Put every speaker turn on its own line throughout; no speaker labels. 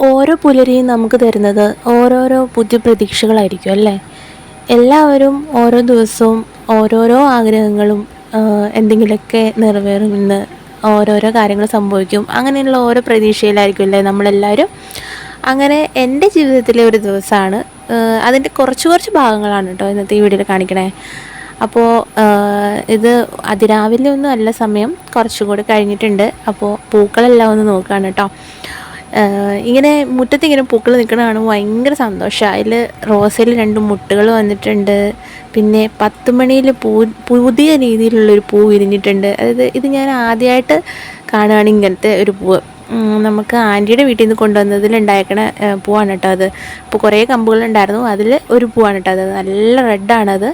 ഓരോ പുലരിയും നമുക്ക് തരുന്നത് ഓരോരോ പുതിയ പ്രതീക്ഷകളായിരിക്കും അല്ലേ? എല്ലാവരും ഓരോ ദിവസവും ഓരോരോ ആഗ്രഹങ്ങളും എന്തെങ്കിലുമൊക്കെ നിറവേറുമെന്ന് ഓരോരോ കാര്യങ്ങൾ സംഭവിക്കും. അങ്ങനെയുള്ള ഓരോ പ്രതീക്ഷയിലായിരിക്കും അല്ലേ? നമ്മളെല്ലാവരും. അങ്ങനെ എന്റെ ജീവിതത്തിലെ ഒരു ദിവസമാണ്. അതിന്റെ കുറച്ച് കുറച്ച് ഭാഗങ്ങളാണ് കേട്ടോ ഇന്നത്തെ ഈ വീഡിയോയിൽ കാണിക്കണേ. അപ്പോൾ ഇത് അതിരാവിലെ ഒന്നും അല്ല സമയം. കുറച്ചും കൂടി കഴിഞ്ഞിട്ടുണ്ട്. അപ്പോൾ പൂക്കളെല്ലാം ഒന്ന് നോക്കുകയാണ് കേട്ടോ. ഇങ്ങനെ മുറ്റത്ത് ഇങ്ങനെ പൂക്കൾ നിൽക്കണ കാണുമ്പോൾ ഭയങ്കര സന്തോഷമാണ് അതിൽ റോസയിൽ രണ്ട് മുട്ടുകൾ വന്നിട്ടുണ്ട്. പിന്നെ പത്ത് മണിയിൽ പൂ പുതിയ രീതിയിലുള്ളൊരു പൂ വിരിഞ്ഞിട്ടുണ്ട്. അതായത് ഇത് ഞാൻ ആദ്യമായിട്ട് കാണുകയാണ് ഇങ്ങനത്തെ ഒരു പൂവ് നമുക്ക് ആന്റിയുടെ വീട്ടിൽ നിന്ന് കൊണ്ടുവന്നതിൽ ഉണ്ടായിരിക്കണ പൂവാണ് കേട്ടോ അത്. അപ്പോൾ കുറേ കമ്പുകളുണ്ടായിരുന്നു അതിൽ ഒരു പൂവാണ് കേട്ടോ അത്. നല്ല റെഡാണത്.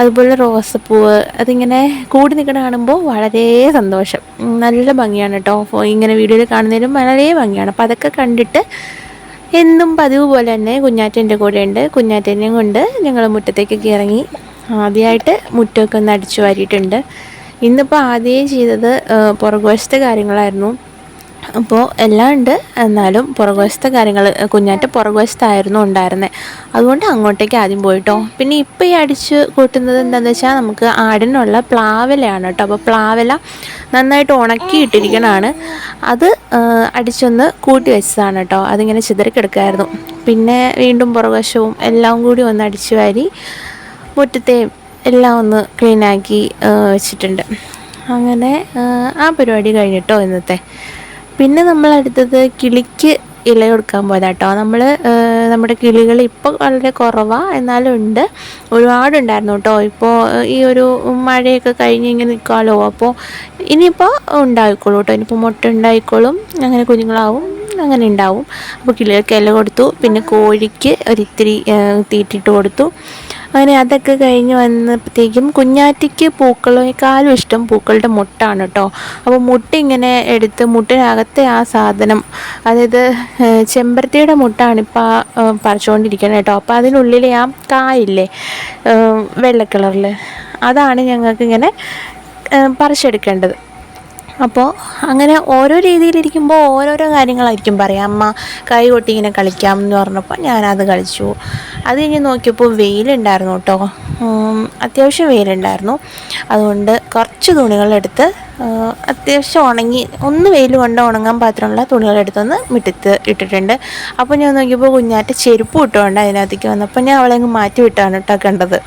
അതുപോലെ റോസപ്പൂവ് അതിങ്ങനെ കൂടി നിൽക്കണ കാണുമ്പോൾ വളരെ സന്തോഷം. നല്ല ഭംഗിയാണ് കേട്ടോ ഇങ്ങനെ വീഡിയോയിൽ കാണുന്നതിലും വളരെ ഭംഗിയാണ്. അപ്പോൾ അതൊക്കെ കണ്ടിട്ട് എന്നും പതിവ് പോലെ തന്നെ കുഞ്ഞാറ്റന്റെ കൂടെ ഉണ്ട്. കുഞ്ഞാറ്റനെയും കൊണ്ട് ഞങ്ങൾ മുറ്റത്തേക്കൊക്കെ ഇറങ്ങി ആദ്യമായിട്ട് മുറ്റമൊക്കെ ഒന്ന് അടിച്ചു വാരിയിട്ടുണ്ട്. ഇന്നിപ്പോൾ ആദ്യം ചെയ്തത് പുറകുവശത്തെ കാര്യങ്ങളായിരുന്നു. അപ്പോൾ എല്ലാം ഉണ്ട്. എന്നാലും പുറകുവശത്തെ കാര്യങ്ങൾ കുഞ്ഞാറ്റ പുറകുവശത്തായിരുന്നു ഉണ്ടായിരുന്നത് അതുകൊണ്ട് അങ്ങോട്ടേക്ക് ആദ്യം പോയിട്ടോ. പിന്നെ ഇപ്പോൾ ഈ അടിച്ച് കൂട്ടുന്നത് എന്താണെന്ന് വെച്ചാൽ നമുക്ക് ആടിനുള്ള പ്ലാവലയാണ് കേട്ടോ. അപ്പോൾ പ്ലാവല നന്നായിട്ട് ഉണക്കിയിട്ടിരിക്കണതാണ് അത് അടിച്ചൊന്ന് കൂട്ടി വെച്ചതാണ് കേട്ടോ. അതിങ്ങനെ ചിതറിക്കെടുക്കായിരുന്നു പിന്നെ വീണ്ടും പുറകുവശവും എല്ലാം കൂടി ഒന്ന് അടിച്ചു വാരി മുറ്റത്തെയും എല്ലാം ഒന്ന് ക്ലീനാക്കി വെച്ചിട്ടുണ്ട്. അങ്ങനെ ആ പരിപാടി കഴിഞ്ഞിട്ടോ ഇന്നത്തെ. പിന്നെ നമ്മൾ അടുത്തത് കിളിക്ക് ഇല കൊടുക്കാൻ പോയതാട്ടോ. നമ്മൾ നമ്മുടെ കിളികൾ ഇപ്പോൾ വളരെ കുറവാണ് എന്നാലും ഉണ്ട്. ഒരുപാടുണ്ടായിരുന്നു കേട്ടോ ഇപ്പോൾ ഈ ഒരു മഴയൊക്കെ കഴിഞ്ഞ് ഇങ്ങനെ നിൽക്കാമല്ലോ അപ്പോൾ ഇനിയിപ്പോൾ ഉണ്ടായിക്കോളൂ കേട്ടോ ഇനിയിപ്പോൾ മുട്ട ഉണ്ടായിക്കോളും അങ്ങനെ കുഞ്ഞുങ്ങളാവും അങ്ങനെ ഉണ്ടാവും. അപ്പോൾ കിളികൾക്ക് ഇല കൊടുത്തു. പിന്നെ കോഴിക്ക് ഒരിത്തിരി തീറ്റിട്ട് കൊടുത്തു. അങ്ങനെ അതൊക്കെ കഴിഞ്ഞ് വന്നപ്പോഴത്തേക്കും കുഞ്ഞാറ്റിക്ക് പൂക്കളേക്കാളും ഇഷ്ടം പൂക്കളുടെ മുട്ടാണ് കേട്ടോ. അപ്പോൾ മുട്ട ഇങ്ങനെ എടുത്ത് മുട്ടിനകത്തെ ആ സാധനം അതായത് ചെമ്പരത്തിയുടെ മുട്ടാണ് ഇപ്പോൾ പറിച്ചുകൊണ്ടിരിക്കുന്നത് കേട്ടോ. അപ്പോൾ അതിനുള്ളിലെ ആ കായില്ലേ വെള്ള കളറിൽ അതാണ് ഞങ്ങൾക്ക് ഇങ്ങനെ പറിച്ചെടുക്കേണ്ടത്. അപ്പോൾ അങ്ങനെ ഓരോ രീതിയിലിരിക്കുമ്പോൾ ഓരോരോ കാര്യങ്ങളായിരിക്കും പറയാം അമ്മ കൈ കൊട്ടി ഇങ്ങനെ കളിക്കാം എന്ന് പറഞ്ഞപ്പോൾ ഞാനത് കളിച്ചു. അത് കഴിഞ്ഞ് നോക്കിയപ്പോൾ വെയിലുണ്ടായിരുന്നു കേട്ടോ. അത്യാവശ്യം വെയിലുണ്ടായിരുന്നു. അതുകൊണ്ട് കുറച്ച് തുണികളെടുത്ത് അത്യാവശ്യം ഉണങ്ങി ഒന്ന് വെയിൽ കൊണ്ട് ഉണങ്ങാൻ പാത്രമുള്ള തുണികളെടുത്തൊന്ന് മിറ്റത്ത് ഇട്ടിട്ടുണ്ട്. അപ്പോൾ ഞാൻ നോക്കിയപ്പോൾ കുഞ്ഞാറ്റ ചെരുപ്പ് ഇട്ടുകൊണ്ട് അതിനകത്തേക്ക് വന്നപ്പോൾ ഞാൻ അവളെ അങ്ങ് മാറ്റി വിട്ടാണ് കേട്ടോ കണ്ടത്.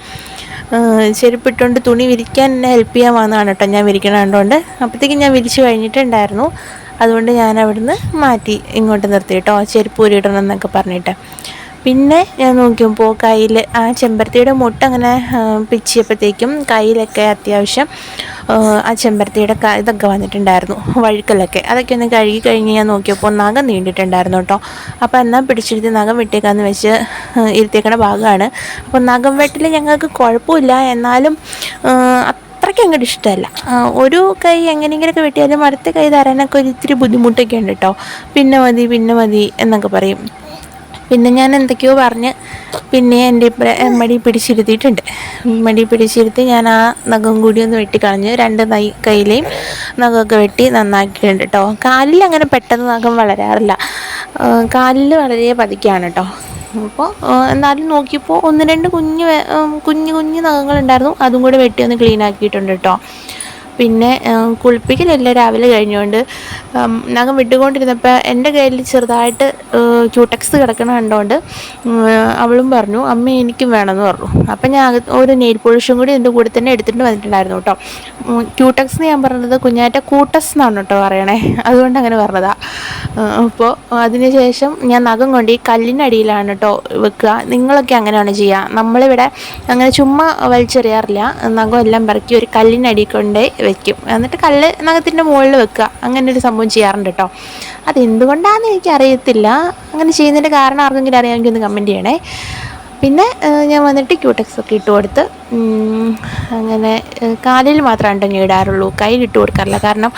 ചെരുപ്പിട്ടുകൊണ്ട് തുണി വിരിക്കാൻ എന്നെ ഹെൽപ്പ് ചെയ്യാൻ വന്നതാണ് കേട്ടോ ഞാൻ വിരിക്കണതുകൊണ്ട് അപ്പോഴത്തേക്കും ഞാൻ വിരിച്ചു കഴിഞ്ഞിട്ടുണ്ടായിരുന്നു. അതുകൊണ്ട് ഞാൻ അവിടുന്ന് മാറ്റി ഇങ്ങോട്ട് നിർത്തി കേട്ടോ ചെരുപ്പ് ഊരിയിടണം എന്നൊക്കെ പറഞ്ഞിട്ട്. പിന്നെ ഞാൻ നോക്കിയപ്പോൾ കയ്യിൽ ആ ചെമ്പരത്തിയുടെ മുട്ട അങ്ങനെ പിച്ചിയപ്പോഴത്തേക്കും കയ്യിലൊക്കെ അത്യാവശ്യം ആ ചെമ്പരത്തിയുടെ ഇതൊക്കെ വന്നിട്ടുണ്ടായിരുന്നു വഴുക്കലൊക്കെ. അതൊക്കെ ഒന്ന് കഴുകി കഴിഞ്ഞ് ഞാൻ നോക്കിയപ്പോൾ നഖം നീണ്ടിട്ടുണ്ടായിരുന്നു കേട്ടോ അപ്പോൾ എന്നാൽ പിടിച്ചിരുത്തി നഖം വെട്ടിയേക്കാന്ന് വെച്ച് ഇരുത്തിയേക്കണ ഭാഗമാണ് അപ്പോൾ നഖം വെട്ടിൽ ഞങ്ങൾക്ക് കുഴപ്പമില്ല. എന്നാലും അത്രയ്ക്ക് അങ്ങോട്ട് ഇഷ്ടമല്ല. ഒരു കൈ എങ്ങനെയെങ്കിലുമൊക്കെ വെട്ടിയാലും അടുത്ത കൈ തരാനൊക്കെ ഒരു ഇത്തിരി ബുദ്ധിമുട്ടൊക്കെ ഉണ്ട് കേട്ടോ പിന്നെ മതി പിന്നെ മതി എന്നൊക്കെ പറയും. പിന്നെ ഞാൻ എന്തൊക്കെയോ പറഞ്ഞ് പിന്നെ എന്റെ മടി പിടിച്ചിരുത്തിയിട്ടുണ്ട്. മടി പിടിച്ചിരുത്തി ഞാൻ ആ നഖം കൂടി ഒന്ന് വെട്ടിക്കളഞ്ഞു രണ്ട് നൈ കയ്യിലെയും നഖമൊക്കെ വെട്ടി നന്നാക്കിയിട്ടുണ്ട് കേട്ടോ കാലിൽ അങ്ങനെ പെട്ടെന്ന് നഖം വളരാറില്ല. കാലിൽ വളരെ പതിക്കാണ് കേട്ടോ അപ്പോൾ എന്നാലും നോക്കിയപ്പോൾ ഒന്ന് രണ്ട് കുഞ്ഞ് കുഞ്ഞു കുഞ്ഞു നഖങ്ങളുണ്ടായിരുന്നു. അതും കൂടെ വെട്ടി ഒന്ന് ക്ലീൻ ആക്കിയിട്ടുണ്ട് കേട്ടോ പിന്നെ കുളിപ്പിക്കലല്ല രാവിലെ കഴിഞ്ഞുകൊണ്ട് നഖം വിട്ടുകൊണ്ടിരുന്നപ്പോൾ എന്റെ കയ്യിൽ ചെറുതായിട്ട് ക്യൂടെക്സ് കിടക്കണ കണ്ടുകൊണ്ട് അവളും പറഞ്ഞു അമ്മ എനിക്കും വേണമെന്ന് പറഞ്ഞു. അപ്പം ഞാൻ ഒരു നെയിൽ പോളിഷും കൂടി എന്റെ കൂടെ തന്നെ എടുത്തിട്ട് വന്നിട്ടുണ്ടായിരുന്നു കേട്ടോ. ക്യൂടെക്സ് എന്ന് ഞാൻ പറഞ്ഞത് കുഞ്ഞാറ്റ കൂട്ടസ് എന്നാണ് കേട്ടോ പറയണേ. അതുകൊണ്ട് അങ്ങനെ പറഞ്ഞതാ. അപ്പോൾ അതിനുശേഷം ഞാൻ നഖം കൊണ്ട് ഈ കല്ലിനടിയിലാണ് കേട്ടോ വെക്കുക. നിങ്ങളൊക്കെ അങ്ങനെയാണ് ചെയ്യുക. നമ്മളിവിടെ അങ്ങനെ ചുമ്മാ വലിച്ചെറിയാറില്ല. നഖം എല്ലാം പറക്കി ഒരു കല്ലിനടി കൊണ്ട് വെക്കും. എന്നിട്ട് കല്ല് നഖത്തിന്റെ മുകളിൽ വെക്കുക. അങ്ങനെ ഒരു സംഭവം ചെയ്യാറുണ്ട് കേട്ടോ. അതെന്തുകൊണ്ടാണെന്ന് എനിക്കറിയത്തില്ല. അങ്ങനെ ചെയ്യുന്നതിന്റെ കാരണം ആർക്കെങ്കിലും അറിയാമെങ്കിൽ ഒന്ന് കമന്റ് ചെയ്യണേ. പിന്നെ ഞാൻ വന്നിട്ട് ക്യൂടെക്സ് ഒക്കെ ഇട്ട് കൊടുത്ത് അങ്ങനെ കാലിൽ മാത്രമാണ് കേട്ടോ ഞാൻ ഇടാറുള്ളൂ. കയ്യിൽ ഇട്ട് കൊടുക്കാറില്ല. കാരണം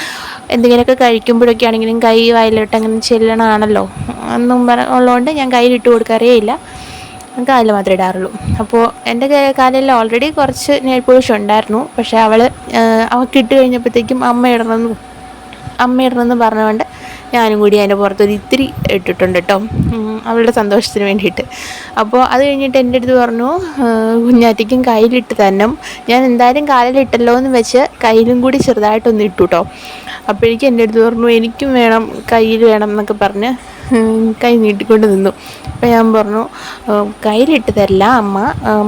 എന്തെങ്കിലുമൊക്കെ കഴിക്കുമ്പോഴൊക്കെ ആണെങ്കിലും കൈ വയലിട്ട് അങ്ങനെ ചെല്ലണമാണല്ലോ എന്നും പറ ഉള്ളതുകൊണ്ട് ഞാൻ കയ്യിൽ ഇട്ട് കൊടുക്കാറേ ഇല്ല. കാലിൽ മാത്രമേ ഇടാറുള്ളൂ. അപ്പോൾ എന്റെ കാലിൽ ഓൾറെഡി കുറച്ച് നെയിൽ പോളിഷ് ഉണ്ടായിരുന്നു. പക്ഷേ അവൾ അവൾക്ക് ഇട്ട് കഴിഞ്ഞപ്പോഴത്തേക്കും അമ്മ ഇടണമെന്ന് അമ്മ ഇടണമെന്ന് പറഞ്ഞുകൊണ്ട് ഞാനും കൂടി അതിന്റെ പുറത്തൊരു ഇത്തിരി ഇട്ടിട്ടുണ്ട് കേട്ടോ. അവളുടെ സന്തോഷത്തിന് വേണ്ടിയിട്ട്. അപ്പോൾ അത് കഴിഞ്ഞിട്ട് എന്റെ അടുത്ത് പറഞ്ഞു കുഞ്ഞാറ്റയ്ക്കും കയ്യിലിട്ട് തന്നെ ഞാൻ എന്തായാലും കാലിലിട്ടല്ലോ എന്ന് വെച്ച് കയ്യിലും കൂടി ചെറുതായിട്ടൊന്ന് ഇട്ടു കേട്ടോ. അപ്പോഴേക്കും എന്റെ അടുത്ത് പറഞ്ഞു എനിക്കും വേണം കയ്യിൽ വേണം എന്നൊക്കെ പറഞ്ഞ് കൈ നീട്ടിക്കൊണ്ട് നിന്നു. അപ്പം ഞാൻ പറഞ്ഞു കയ്യിലിട്ട് തരില്ല അമ്മ.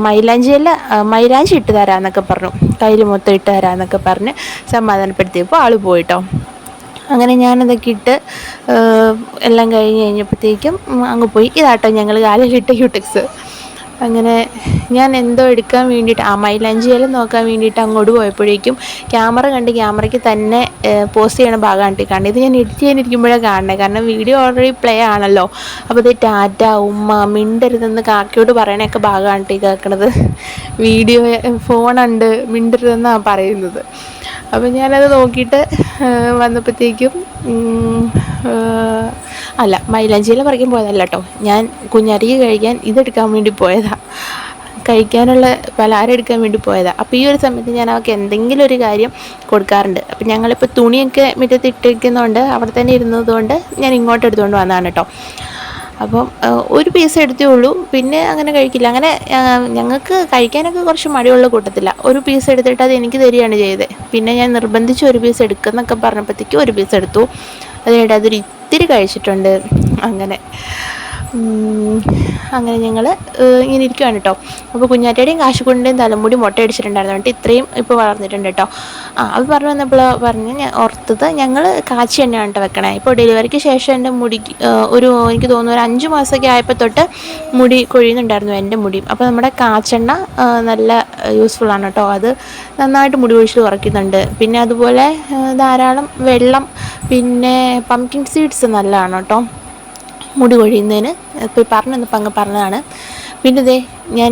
മൈലാഞ്ചിയിൽ മൈലാഞ്ചി ഇട്ട് തരാമെന്നൊക്കെ പറഞ്ഞു. കയ്യിൽ മൊത്തം ഇട്ട് തരാമെന്നൊക്കെ പറഞ്ഞ് സമാധാനപ്പെടുത്തിയപ്പോൾ ആൾ പോയിട്ടോ. അങ്ങനെ ഞാനതൊക്കെ ഇട്ട് എല്ലാം കഴിഞ്ഞ് കഴിഞ്ഞപ്പോഴത്തേക്കും അങ്ങ് പോയി. ഇതാട്ടോ ഞങ്ങൾ കാലിലിട്ട ക്യൂടെക്സ് അങ്ങനെ ഞാൻ എന്തോ എടുക്കാൻ വേണ്ടിയിട്ട് ആ മൈലാഞ്ചിയെല്ലാം നോക്കാൻ വേണ്ടിയിട്ട് അങ്ങോട്ട് പോയപ്പോഴേക്കും ക്യാമറ കണ്ട് ക്യാമറയ്ക്ക് തന്നെ പോസ്റ്റ് ചെയ്യണ ഭാഗമാണ് കാണുന്നത്. ഇത് ഞാൻ എഡിറ്റ് ചെയ്യാനിരിക്കുമ്പോഴാണ് കാണണേ കാരണം വീഡിയോ ഓൾറെഡി പ്ലേ ആണല്ലോ. അപ്പോൾ ഇത് ടാറ്റ ഉമ്മ മിണ്ടരുതെന്ന് കാക്കയോട് പറയണൊക്കെ ഭാഗമാണ് കേൾക്കണത്. വീഡിയോ ഫോണുണ്ട് മിണ്ടരുതെന്നാണ് പറയുന്നത്. അപ്പോൾ ഞാനത് നോക്കിയിട്ട് വന്നപ്പോഴത്തേക്കും അല്ല മൈലാഞ്ചിയിലെ പറിക്കാൻ പോയതല്ല കേട്ടോ ഞാൻ കുഞ്ഞരിക്ക് കഴിക്കാൻ ഇതെടുക്കാൻ വേണ്ടി പോയതാ. കഴിക്കാനുള്ള പലഹാരം എടുക്കാൻ വേണ്ടി പോയതാണ് അപ്പോൾ ഈ ഒരു സമയത്ത് ഞാൻ അവൾക്ക് എന്തെങ്കിലും ഒരു കാര്യം കൊടുക്കാറുണ്ട്. അപ്പോൾ ഞങ്ങളിപ്പോൾ തുണിയൊക്കെ മുറ്റത്ത് ഇട്ടിരിക്കുന്നതുകൊണ്ട് അവിടെ തന്നെ ഇരുന്നതുകൊണ്ട് ഞാൻ ഇങ്ങോട്ട് എടുത്തുകൊണ്ട് വന്നതാണ് കേട്ടോ അപ്പം ഒരു പീസ് എടുത്തേ ഉള്ളൂ. പിന്നെ അങ്ങനെ കഴിക്കില്ല. അങ്ങനെ ഞങ്ങൾക്ക് കഴിക്കാനൊക്കെ കുറച്ച് മടിയുള്ള കൂട്ടത്തില്ല ഒരു പീസ് എടുത്തിട്ട് അത് എനിക്ക് തരികയാണ് ചെയ്തത് പിന്നെ ഞാൻ നിർബന്ധിച്ച് ഒരു പീസ് എടുക്കുന്നൊക്കെ പറഞ്ഞപ്പോഴത്തേക്കും ഒരു പീസ് എടുത്തു. അതിനിടെ അതൊരു ഇത്തിരി കഴിച്ചിട്ടുണ്ട്. അങ്ങനെ. അങ്ങനെ ഞങ്ങൾ ഇങ്ങനെ ഇരിക്കുകയാണ് കേട്ടോ അപ്പോൾ കുഞ്ഞാറ്റയുടെയും കാശുകുണ്ടിന്റെയും തലമുടി മുട്ട അടിച്ചിട്ടുണ്ടായിരുന്നു കേട്ടോ ഇത്രയും ഇപ്പോൾ വളർന്നിട്ടുണ്ട് കേട്ടോ ആ അത് പറഞ്ഞു വന്നപ്പോൾ പറഞ്ഞ് ഞാൻ ഓർത്തത് ഞങ്ങൾ കാച്ചി തന്നെയാണ് കേട്ടോ വെക്കണേ. ഇപ്പോൾ ഡെലിവറിക്ക് ശേഷം എന്റെ മുടി ഒരു എനിക്ക് തോന്നുന്നു ഒരു അഞ്ച് മാസമൊക്കെ ആയപ്പോൾ തൊട്ട് മുടി കൊഴിയുന്നുണ്ടായിരുന്നു എന്റെ മുടി. അപ്പോൾ നമ്മുടെ കാച്ചെണ്ണ നല്ല യൂസ്ഫുൾ ആണ് കേട്ടോ അത് നന്നായിട്ട് മുടി കൊഴിച്ചിൽ കുറയ്ക്കുന്നുണ്ട്. പിന്നെ അതുപോലെ ധാരാളം വെള്ളം പിന്നെ പംകിൻ സീഡ്സ് നല്ലതാണ് കേട്ടോ മുടി കൊഴിയുന്നതിന്. ഇപ്പോൾ പറഞ്ഞു വന്നപ്പോൾ അങ്ങ് പറഞ്ഞതാണ്. പിന്നെ ഇതേ ഞാൻ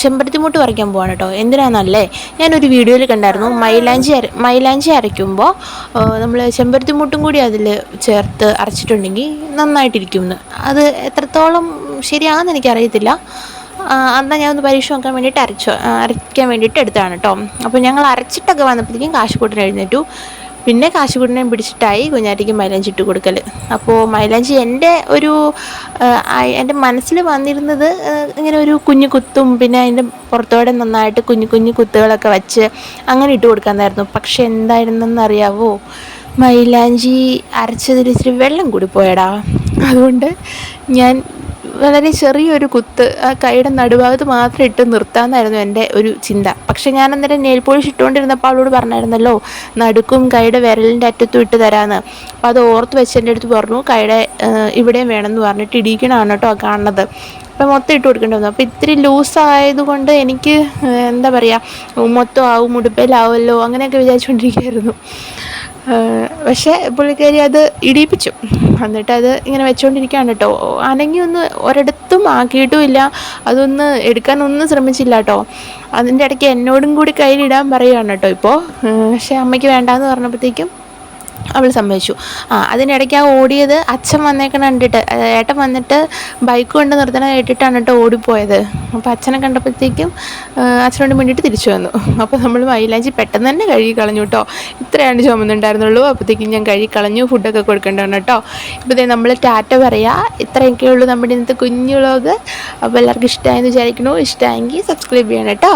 ചെമ്പരത്തിമുട്ട് പറിക്കാൻ പോവാണ് കേട്ടോ. എന്തിനാണെന്നല്ലേ ഞാനൊരു വീഡിയോയിൽ കണ്ടായിരുന്നു. മൈലാഞ്ചി അര മൈലാഞ്ചി അരയ്ക്കുമ്പോൾ നമ്മൾ ചെമ്പരത്തിമുട്ടും കൂടി അതിൽ ചേർത്ത് അരച്ചിട്ടുണ്ടെങ്കിൽ നന്നായിട്ടിരിക്കുമെന്ന് അത് എത്രത്തോളം ശരിയാണെന്ന് എനിക്കറിയത്തില്ല. എന്നാൽ ഞാൻ ഒന്ന് പരീക്ഷ നോക്കാൻ വേണ്ടിയിട്ട് അരച്ചു അരയ്ക്കാൻ വേണ്ടിയിട്ട് എടുത്തതാണ് കേട്ടോ. അപ്പോൾ ഞങ്ങൾ അരച്ചിട്ടൊക്കെ വന്നപ്പോഴത്തേക്കും കാശ് കൂട്ടിന് എഴുന്നേറ്റു. പിന്നെ കാശുകുടിനെ പിടിച്ചിട്ടായി കുഞ്ഞാറ്റിക്ക് മൈലാഞ്ചി ഇട്ട് കൊടുക്കൽ അപ്പോൾ മൈലാഞ്ചി എന്റെ ഒരു എന്റെ മനസ്സിൽ വന്നിരുന്നത് ഇങ്ങനെ ഒരു കുഞ്ഞു കുത്തും പിന്നെ അതിന്റെ പുറത്തോടെ നന്നായിട്ട് കുഞ്ഞു കുഞ്ഞു കുത്തുകളൊക്കെ വെച്ച് അങ്ങനെ ഇട്ട് കൊടുക്കാമെന്നായിരുന്നു പക്ഷെ എന്തായിരുന്നെന്ന് അറിയാവോ മൈലാഞ്ചി അരച്ചതിൽ ഇച്ചിരി വെള്ളം കൂടി പോയടാ. അതുകൊണ്ട് ഞാൻ വളരെ ചെറിയൊരു കുത്ത് ആ കൈയുടെ നടുഭാഗത്ത് മാത്രം ഇട്ട് നിർത്താമെന്നായിരുന്നു എന്റെ ഒരു ചിന്ത. പക്ഷേ ഞാൻ അന്നേരം നെയിൽ പോളിഷ് ഇട്ടുകൊണ്ടിരുന്നപ്പോൾ അവളോട് പറഞ്ഞായിരുന്നല്ലോ നടുക്കും കൈയുടെ വിരലിന്റെ അറ്റത്തും ഇട്ട് തരാമെന്ന്. അപ്പോൾ അത് ഓർത്ത് വെച്ച് എന്റെ അടുത്ത് പറഞ്ഞു കൈയുടെ ഇവിടെയും വേണമെന്ന് പറഞ്ഞിട്ട് ഇടിക്കണമാണ് കേട്ടോ കാണുന്നത്. അപ്പം മൊത്തം ഇട്ട് കൊടുക്കേണ്ടി വന്നു. അപ്പോൾ ഇത്തിരി ലൂസ് ആയതുകൊണ്ട് എനിക്ക് എന്താ പറയുക മൊത്തം ആവും മുടുപ്പിലാവുമല്ലോ അങ്ങനെയൊക്കെ വിചാരിച്ചുകൊണ്ടിരിക്കുകയായിരുന്നു. പക്ഷേ പുള്ളിക്കാരി അത് ഇടിയിപ്പിച്ചു. എന്നിട്ട് അത് ഇങ്ങനെ വെച്ചുകൊണ്ടിരിക്കുകയാണ് കേട്ടോ. അനങ്ങി ഒന്ന് ഒരിടത്തും ആക്കിയിട്ടുമില്ല. അതൊന്ന് എടുക്കാനൊന്നും ശ്രമിച്ചില്ല കേട്ടോ. അതിന്റെ ഇടയ്ക്ക് എന്നോടും കൂടി കയ്യിലിടാൻ പറയുകയാണ് കേട്ടോ ഇപ്പോൾ. പക്ഷേ അമ്മയ്ക്ക് വേണ്ടാന്ന് പറഞ്ഞപ്പോഴത്തേക്കും അവൾ സമ്മതിച്ചു. ആ അതിനിടയ്ക്ക് ആ ഓടിയത് അച്ഛൻ വന്നേക്കണ കണ്ടിട്ട് ഏട്ടൻ വന്നിട്ട് ബൈക്ക് കൊണ്ട് നിർത്തണ കേട്ടിട്ടാണ് കേട്ടോ ഓടിപ്പോയത്. അപ്പോൾ അച്ഛനെ കണ്ടപ്പോഴത്തേക്കും അച്ഛനോട് വേണ്ടിയിട്ട് തിരിച്ചു വന്നു. അപ്പോൾ നമ്മൾ മൈലാഞ്ചി പെട്ടെന്ന് തന്നെ കഴുകി കളഞ്ഞു കേട്ടോ. ഇത്രയാണ് ചുമന്നുണ്ടായിരുന്നുള്ളൂ. അപ്പോഴത്തേക്കും ഞാൻ കഴുകി കളഞ്ഞു ഫുഡൊക്കെ കൊടുക്കേണ്ടതാണ് കേട്ടോ. ഇപ്പോൾ നമ്മൾ ടാറ്റ പറയാ ഇത്രയൊക്കെ ഉള്ളൂ നമ്മുടെ ഇന്നത്തെ കുഞ്ഞു വ്ളോഗ് അപ്പോൾ എല്ലാവർക്കും ഇഷ്ടമായെന്ന് വിചാരിക്കണു ഇഷ്ടമായെങ്കിൽ സബ്സ്ക്രൈബ് ചെയ്യണം കേട്ടോ.